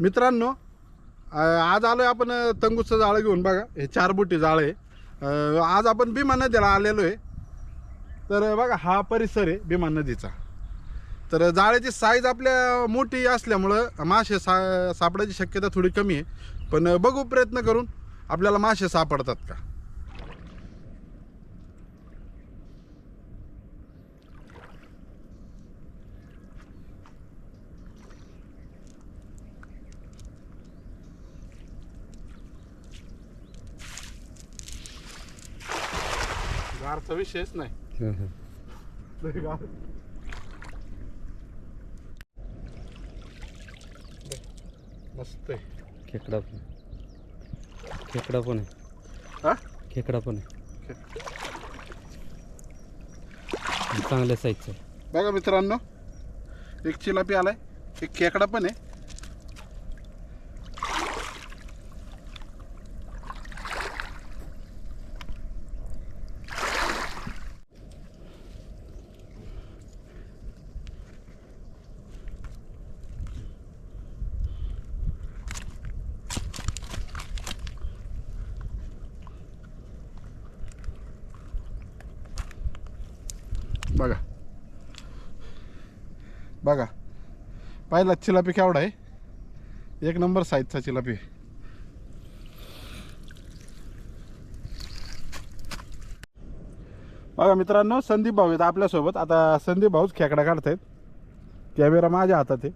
मित्रांनो आज आलो आहे आपण तंगूचं जाळं घेऊन बघा. हे चार बुटी जाळं आहे. आज आपण भीमा नदीला आलेलो आहे. तर बघा हा परिसर आहे भीमा नदीचा. तर जाळ्याची साईज आपल्या मोठी असल्यामुळं मासे सा सापडायची शक्यता थोडी कमी आहे. पण बघू प्रयत्न करून आपल्याला मासे सापडतात का? गारचा विषयच नाही. मस्त आहे. खेकडा पण. खेकडा पण आहे. हा? खेकडा पण आहे. चांगल्या साईजचा बघा मित्रांनो एक चिलापी आलाय एक खेकडा पण आहे बघा बघा पाहिला चिलापी केवढा आहे? एक नंबर साईजचा चिलापी बघा मित्रांनो संदीप भाऊ आहेत आपल्यासोबत. आता संदीप भाऊच खेकडा काढतायत. कॅमेरा माझ्या हातात आहे.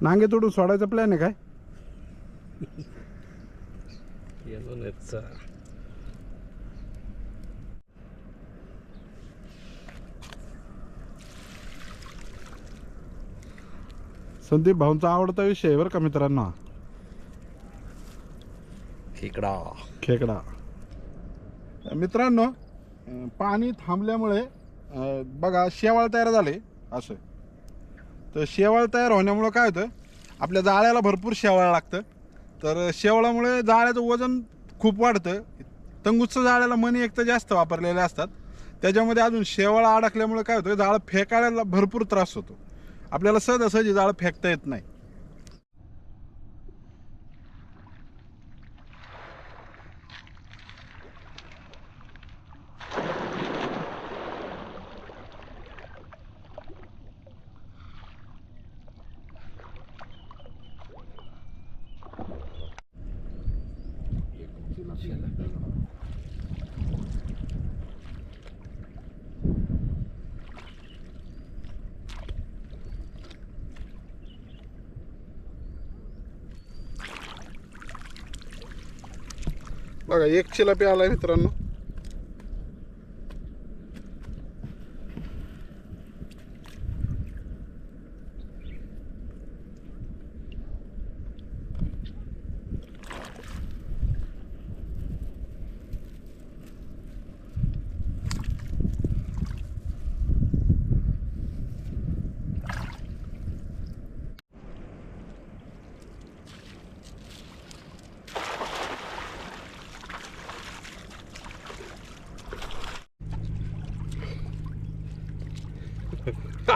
नांगे तोडून सोडायचा प्लॅन आहे काय? संदीप भाऊंचा आवडता विषय आहे बरं का मित्रांनो. खेकडा. खेकडा. मित्रांनो अं, पाणी थांबल्यामुळे अं, बघा शेवाळ तयार झाले. असं. तर शेवाळ तयार होण्यामुळं काय होतं? आपल्या जाळ्याला भरपूर शेवाळ लागतं. तर शेवाळामुळे जाळ्याचं वजन खूप वाढतं. तंगूचं जाळ्याला मणी एक तर जास्त वापरलेले असतात. त्याच्यामध्ये अजून शेवाळ अडकल्यामुळे काय होतं? जाळं फेकायला भरपूर त्रास होतो. आपल्याला सहजासहजी जाळं फेकता येत नाही. बघा एक चिलापी आहे मित्रांनो.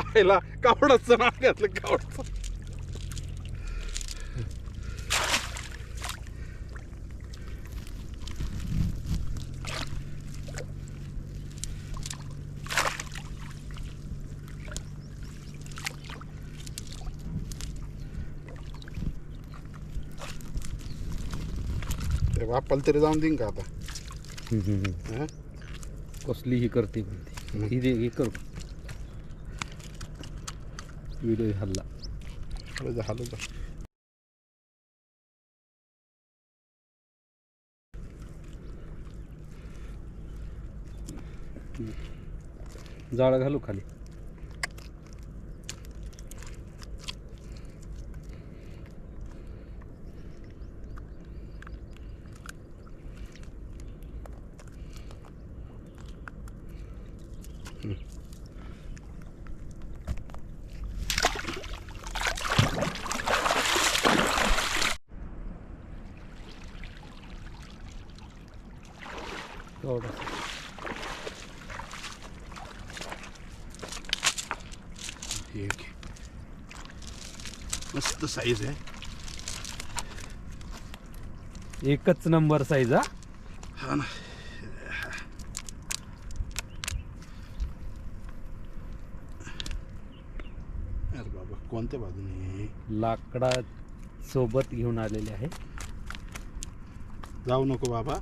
खायला कावडाचं नाव घातलं कावडाचं. ते बापाला तरी जाऊन देईन का आता? हा? कसली ही? करते म्हणते. ही दे हे करू. व्हिडिओ हल्ला हलू जा जा जाळं घालू खाली Doğru. Büyük. मस्त साईज आहे. एकच नंबर साईज हा? हा ना. अरे बाबा कोणत्या बाजूने लाकडा सोबत घेऊन आलेले आहे. जाऊ नको बाबा.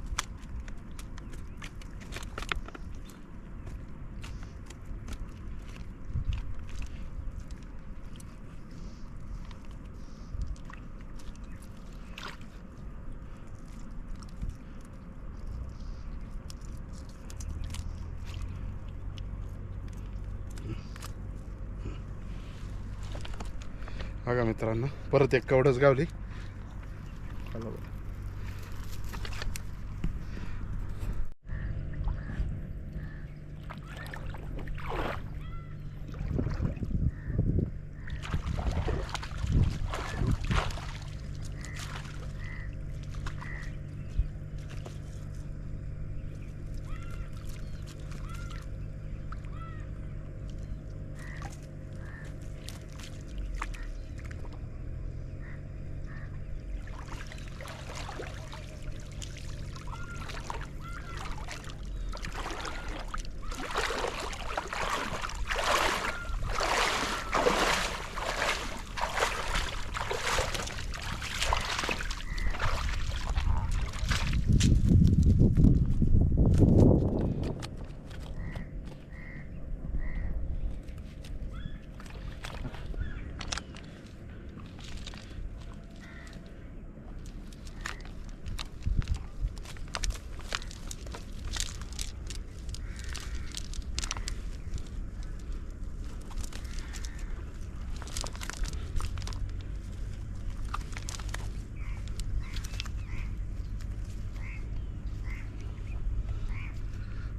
बघा मित्रांनो परत एक कवडच गावली चला बरं.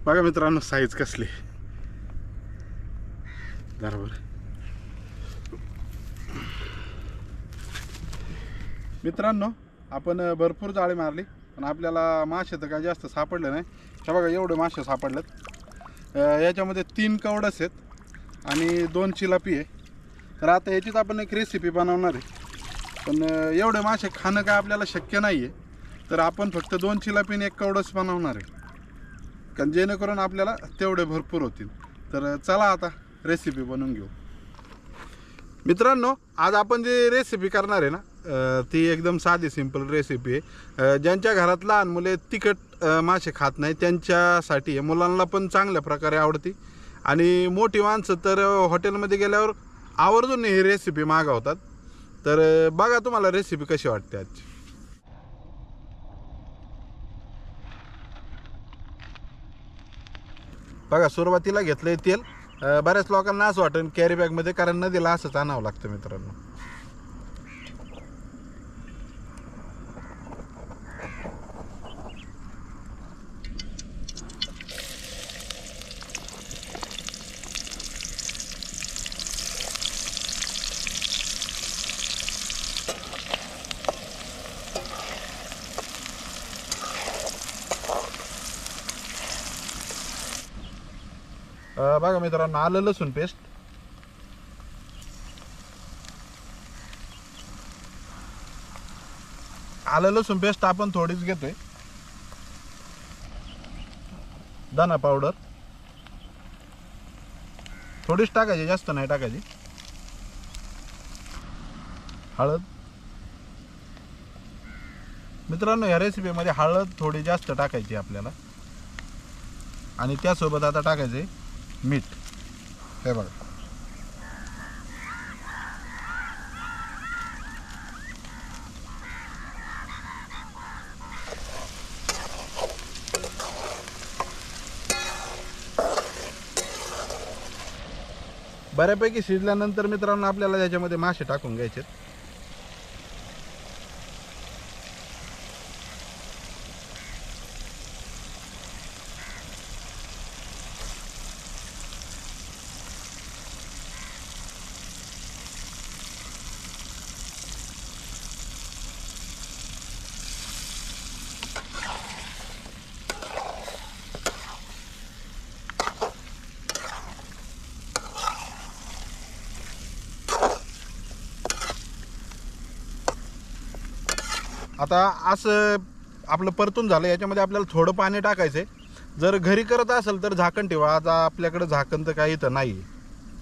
बघा मित्रांनो साईज कसली. बरोबर मित्रांनो आपण भरपूर जाळी मारली पण आपल्याला मासे तर काय जास्त सापडले नाही. हे बघा एवढे मासे सापडलेत. याच्यामध्ये तीन कवडस आहेत आणि दोन चिलापी आहे. तर आता याचीच आपण एक रेसिपी बनवणार आहे. पण एवढे मासे खाणं काय आपल्याला शक्य नाही आहे तर आपण फक्त दोन चिलापीने एक कवडस बनवणार आहे. कारण जेणेकरून आपल्याला तेवढे भरपूर होतील. तर चला आता रेसिपी बनवून घेऊ. मित्रांनो आज आपण जी रेसिपी करणार आहे ना ती एकदम साधी सिंपल रेसिपी आहे. ज्यांच्या घरात लहान मुले तिखट मासे खात नाही त्यांच्यासाठी आहे मुलांना पण चांगल्या प्रकारे आवडती. आणि मोठी माणसं तर हॉटेलमध्ये गेल्यावर आवर्जून ही रेसिपी मागवतात. तर बघा तुम्हाला रेसिपी कशी वाटते आजची. बघा सुरुवातीला घेतलं तेल. बऱ्याच लोकांना असं वाटेल कॅरी बॅगमध्ये कारण नदीला असंच आणावं लागतं मित्रांनो. बघा मित्रांनो आलं लसूण पेस्ट आलं लसूण पेस्ट आपण थोडीच घेतोय. दाना पावडर थोडीच टाकायची जास्त नाही टाकायची. हळद. मित्रांनो या रेसिपीमध्ये हळद थोडी जास्त टाकायची आपल्याला. आणि त्यासोबत आता टाकायचे मीठ. हे बघा. बऱ्यापैकी शिजल्यानंतर मित्रांनो आपल्याला त्याच्यामध्ये मासे टाकून घ्यायचे आता असं आपलं परतून झालं याच्यामध्ये आपल्याला थोडं पाणी टाकायचं आहे जर घरी करत असेल तर झाकण ठेवा. आता आपल्याकडे झाकण तर काही इथं नाही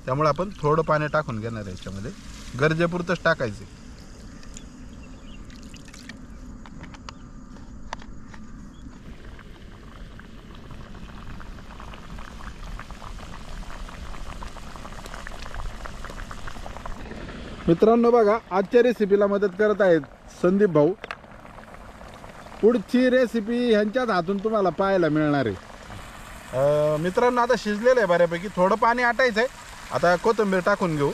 त्यामुळे आपण थोडं पाणी टाकून घेणार आहे याच्यामध्ये. गरजेपुरतंच टाकायचं मित्रांनो बघा आजच्या रेसिपीला मदत करत आहेत संदीप भाऊ. पुढची रेसिपी ह्यांच्याच हातून तुम्हाला पाहायला मिळणार आहे. अं, मित्रांनो आता शिजलेलं आहे बऱ्यापैकी. थोडं पाणी आटायचं आहे आता कोथिंबीर टाकून घेऊ.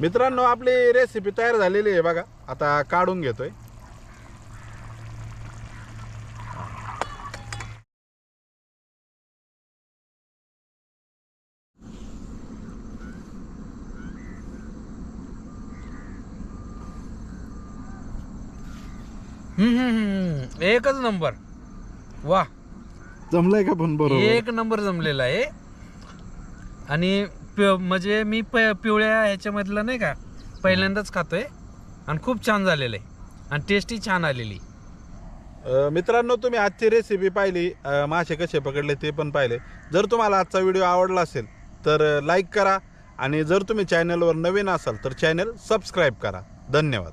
मित्रांनो आपली रेसिपी तयार झालेली आहे बघा. आता काढून घेतोय. हम्म. एकच नंबर. वा. जमलंय का पण बरोबर? एक नंबर जमलेला आहे. आणि पिव- म्हणजे मी प- पिवळ्या ह्याच्यामधलं नाही का पहिल्यांदाच खातोय. आणि खूप छान झालेलं आहे. आणि टेस्टी छान आलेली. अ, मित्रांनो तुम्ही आजची रेसिपी पाहिली. अ, मासे कसे पकडले ते पण पाहिले. जर तुम्हाला आजचा व्हिडिओ आवडला असेल तर लाईक करा. आणि जर तुम्ही चॅनलवर नवीन असाल तर चॅनल सबस्क्राईब करा. धन्यवाद.